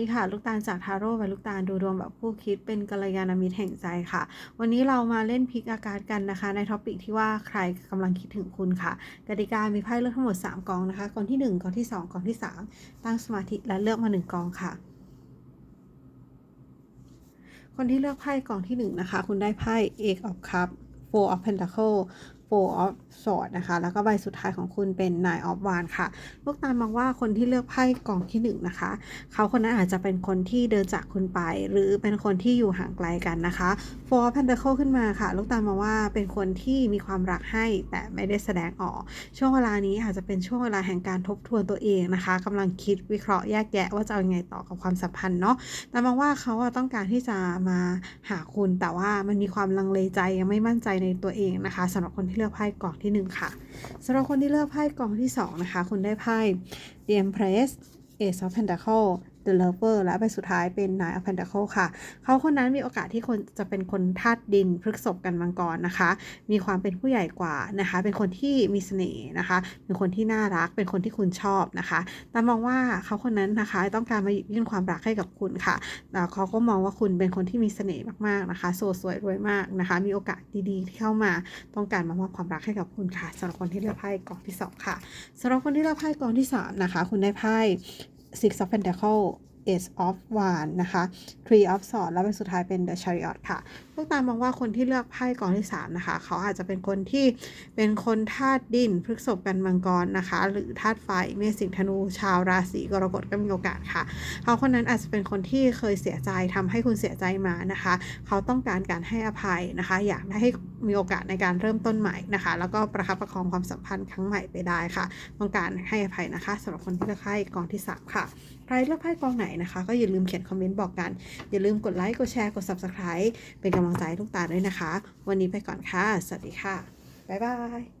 ดีค่ะ ลูกตาลจากทาโร่และลูกตาลดูดวงแบบคู่คิดเป็นกัลยาณมิตรแห่งใจค่ะ วันนี้เรามาเล่นพลิกอากาศกันนะคะ ในท็อปิกที่ว่าใครกำลังคิดถึงคุณค่ะกติกามีไพ่เลือกทั้งหมด 3กองนะคะกองที่ 1กองที่ 2กองที่ 3 ตั้งสมาธิและเลือกมา 1กองค่ะ คนที่เลือกไพ่กองที่ 1 นะคะ คุณได้ไพ่ Eight of Cups Four of Pentacles Four of Swords นะคะ แล้วก็ใบสุดท้ายของคุณเป็น Nine of Wands ค่ะลูกตาลมองว่าคนที่เลือกไพ่กองที่หนึ่งนะคะ เขาคนนั้นอาจจะเป็นคนที่เดินจากคุณไป หรือเป็นคนที่อยู่ห่างไกลกันนะคะ Four of Pentacles ขึ้นมาค่ะ ลูกตาลมองว่าเป็นคนที่มีความรักให้แต่ไม่ได้แสดงออก ช่วงเวลานี้อาจจะเป็นช่วงเวลาแห่งการทบทวนตัวเองนะคะกำลังคิดวิเคราะห์แยกแยะว่าจะเอาไงต่อกับความสัมพันธ์เนาะแต่มองว่าเขาอะต้องการที่จะมาหาคุณแต่ว่ามันมีความลังเลใจยังไม่มั่นใจในตัวเองนะคะสำหรับคนที่เลือกไพ่กล่องที่หนึ่งค่ะสำหรับคนที่เลือกไพ่กล่องที่สองนะคะ คุณได้ไพ่ The Empress Ace of Pentacles The Lover และใบสุดท้ายเป็น Nine of Pentacles ค่ะ เขาคนนั้นมีโอกาสที่คนจะเป็นคนธาตุดินพฤกษบกันมังกรนะคะ มีความเป็นผู้ใหญ่กว่านะคะ เป็นคนที่มีเสน่ห์นะคะ เป็นคนที่น่ารัก เป็นคนที่คุณชอบนะคะแต่มองว่าเขาคนนั้นนะคะ ต้องการมายื่นความรักให้กับคุณค่ะแล้วเขาก็มองว่าคุณเป็นคนที่มีเสน่ห์มากๆนะคะ โสดสวยรวยมากนะคะ มีโอกาสดีๆที่เข้ามา ต้องการมามอบความรักให้กับคุณค่ะสำหรับคนที่เลือกไพ่กองที่สองค่ะสำหรับคนที่เลือกไพ่กองที่สามนะคะ คุณได้ไพ่ Six of Pentacles Ace of Wands นะคะ Three of Swords แล้วเป็นสุดท้ายเป็น The Chariot ค่ะพวกตามมองว่าคนที่เลือกไพ่กองที่ 3 นะคะ เขาอาจจะเป็นคนที่เป็นคนธาตุดินพฤกษบกันมังกรนะคะ หรือธาตุไฟเมษสิงธนูชาวราศีกรกฎก็มีโอกาสค่ะ เขาคนนั้นอาจจะเป็นคนที่เคยเสียใจทำให้คุณเสียใจมานะคะ เขาต้องการการให้อภัยนะคะ อยากได้ให้มีโอกาสในการเริ่มต้นใหม่นะคะ แล้วก็ประคับประคองความสัมพันธ์ครั้งใหม่ไปได้ค่ะ ต้องการให้อภัยนะคะสำหรับคนที่เลือกไพ่กองที่สามค่ะ ครเลือกไพ่กองไหนนะคะ ก็อย่าลืมเขียนคอมเมนต์บอกกัน อย่าลืมกดไลค์ กดแชร์ กด Subscribe เป็นกำลังใจให้ลูกตาด้วยนะคะ วันนี้ไปก่อนค่ะ สวัสดีค่ะ บ๊ายบาย